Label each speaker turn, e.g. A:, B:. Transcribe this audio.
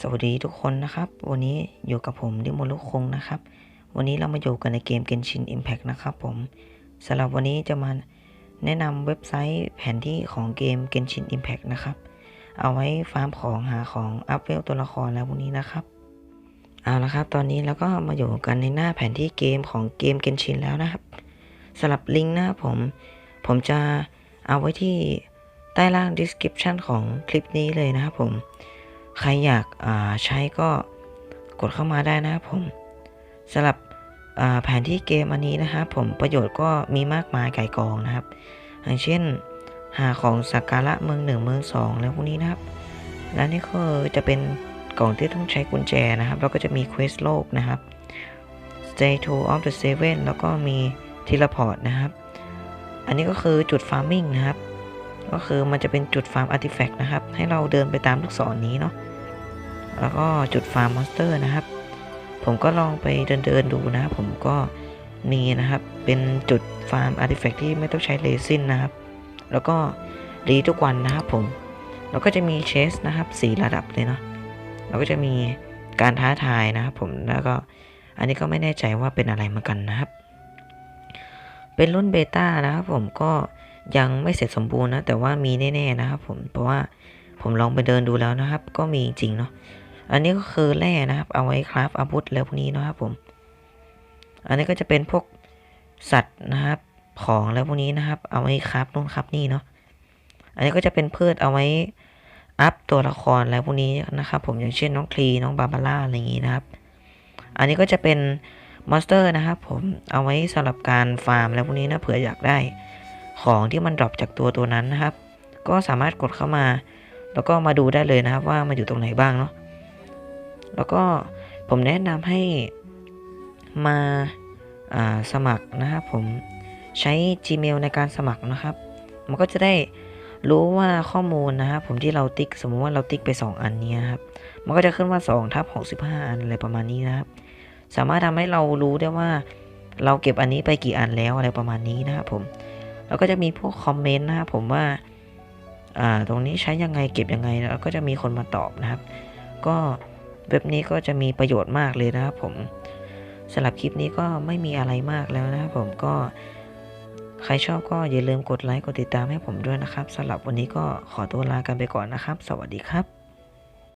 A: สวัสดีทุกคนนะครับ วันนี้อยู่กับผมดิมลุคงนะครับ วันนี้เรามาอยู่กันในเกม Genshin Impact นะครับผมสำหรับวันนี้จะมาแนะนำเว็บไซต์แผนที่ของเกม Genshin Impact นะครับ เอาไว้ฟาร์มของหาของอัพเวลตัวละครแล้วพวกนี้นะครับเอาละครับตอนนี้เราก็มาอยู่กันในหน้าแผนที่เกมของเกม Genshin แล้วนะครับสำหรับลิงก์หน้าผม ผมจะเอาไว้ที่ใต้ล่าง description ของคลิปนี้เลยนะครับผม ใครอยากใช้ก็กดเข้ามาได้นะครับผมสำหรับแผนที่เกมอันนี้นะครับผมประโยชน์ก็มีมากมายไก่กองนะครับอย่างเช่นหาของสักการะเมืองหนึ่งเมืองสองแล้วพวกนี้นะครับ และนี่ก็จะเป็นกล่องที่ต้องใช้กุญแจนะครับ แล้วก็จะมีเควสโลกนะครับ Stay to of the Seven แล้วก็มีทีละพอร์ตนะครับ อันนี้ก็คือจุดฟาร์มิงนะครับ ก็คือมันจะเป็นจุดฟาร์มอาร์ติแฟกต์นะครับ ให้เราเดินไปตามลูกศรนนี้เนาะแล้วก็จุดฟาร์มมอนสเตอร์นะครับ ผมก็ลองไปเดินเดินๆดูนะครับผมก็มีนะครับ เป็นจุดฟาร์มอาร์ติแฟกต์ที่ไม่ต้องใช้เลซินนะครับ แล้วก็รีทุกวันนะครับผม แล้วก็จะมีเชสนะครับสีระดับเลยเนาะแล้วก็จะมีการท้าทายนะครับผมแล้วก็อันนี้ก็ไม่แน่ใจว่าเป็นอะไรเหมือนกันนะครับ เป็นรุ่นเบต้านะครับผมก็ ยังไม่เสร็จสมบูรณ์นะ แต่ว่ามีแน่ๆนะครับผมเพราะว่าผมลองไปเดินดูแล้วนะครับ ก็มีจริงเนาะอันนี้ก็คือแร่นะครับ เอาไว้คราฟอาวุธแล้วพวกนี้นะครับผม อันนี้ก็จะเป็นพวกสัตว์นะครับ ของแล้วพวกนี้นะครับ เอาไว้คราฟนู่นคราฟนี่เนาะอันนี้ก็จะเป็นพืชเอาไว้อัพตัวละครแล้วพวกนี้นะครับ ผมอย่างเช่นน้องคลีน้องบาบาร่าอะไรอย่างนี้นะครับ อันนี้ก็จะเป็นมอนสเตอร์นะครับผมเอาไว้สำหรับการฟาร์มแล้วพวกนี้นะเผื่ออยากได้ ของที่มันดรอปจากตัวตัวนั้นนะครับ ก็สามารถกดเข้ามา แล้วก็มาดูได้เลยนะครับ ว่ามันอยู่ตรงไหนบ้างเนาะแล้วก็ผมแนะนำให้มาาสมัครนะครับผมใช้ Gmail ในการสมัครนะครับ มันก็จะได้รู้ว่าข้อมูลนะครับผมที่เราติ๊ก สมมุติว่าเราติ๊กไป 2 อันนี้ยครับ มันก็จะขึ้นว่า2ทับ65 อันอะไรประมาณนี้นะครับ สามารถทำให้เรารู้ได้ว่าเราเก็บอันนี้ไปกี่อันแล้วอะไรประมาณนี้นะครับผม แล้วก็จะมีพวกคอมเมนต์นะครับผมว่าอ่าตรงนี้ใช้ยังไงเก็บยังไงแล้วก็จะมีคนมาตอบนะครับ ก็เว็บนี้ก็จะมีประโยชน์มากเลยนะครับผมสำหรับคลิปนี้ก็ไม่มีอะไรมากแล้วนะครับผมก็ใครชอบก็อย่าลืมกดไลค์กดติดตามให้ผมด้วยนะครับสำหรับวันนี้ก็ขอตัวลากันไปก่อนนะครับ สวัสดีครับ